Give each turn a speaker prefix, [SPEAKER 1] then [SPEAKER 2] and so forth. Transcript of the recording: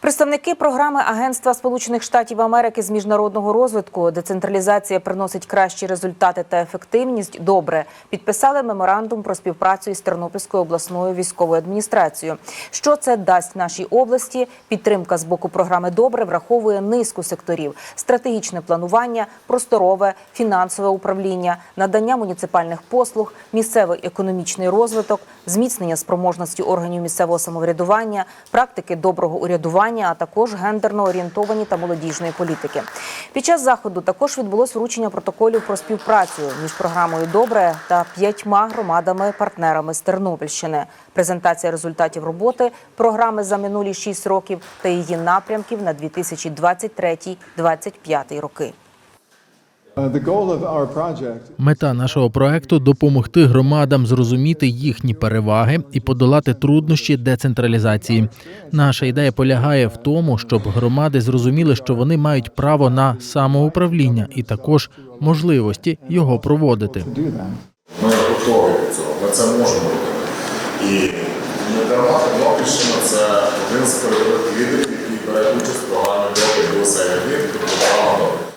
[SPEAKER 1] Представники програми Агентства Сполучених Штатів Америки з міжнародного розвитку децентралізація приносить кращі результати та ефективність. Добре підписали меморандум про співпрацю із Тернопільською обласною військовою адміністрацією. Що це дасть нашій області? Підтримка з боку програми Добре враховує низку секторів: стратегічне планування, просторове, фінансове управління, надання муніципальних послуг, місцевий економічний розвиток, зміцнення спроможності органів місцевого самоврядування, практики доброго урядування, а також гендерно орієнтовані та молодіжної політики. Під час заходу також відбулось вручення протоколів про співпрацю між програмою Добре та п'ятьма громадами-партнерами з Тернопільщини. Презентація результатів роботи програми за минулі шість років та її напрямків на 2023-2025 роки.
[SPEAKER 2] Мета нашого проекту допомогти громадам зрозуміти їхні переваги і подолати труднощі децентралізації. Наша ідея полягає в тому, щоб громади зрозуміли, що вони мають право на самоуправління і також можливості його проводити.
[SPEAKER 3] Ми готові до цього, ми це можемо робити. І не дарма Тернопільщина це один з передових лідерів, який бере участь в програмі «Доки до середини», тобто.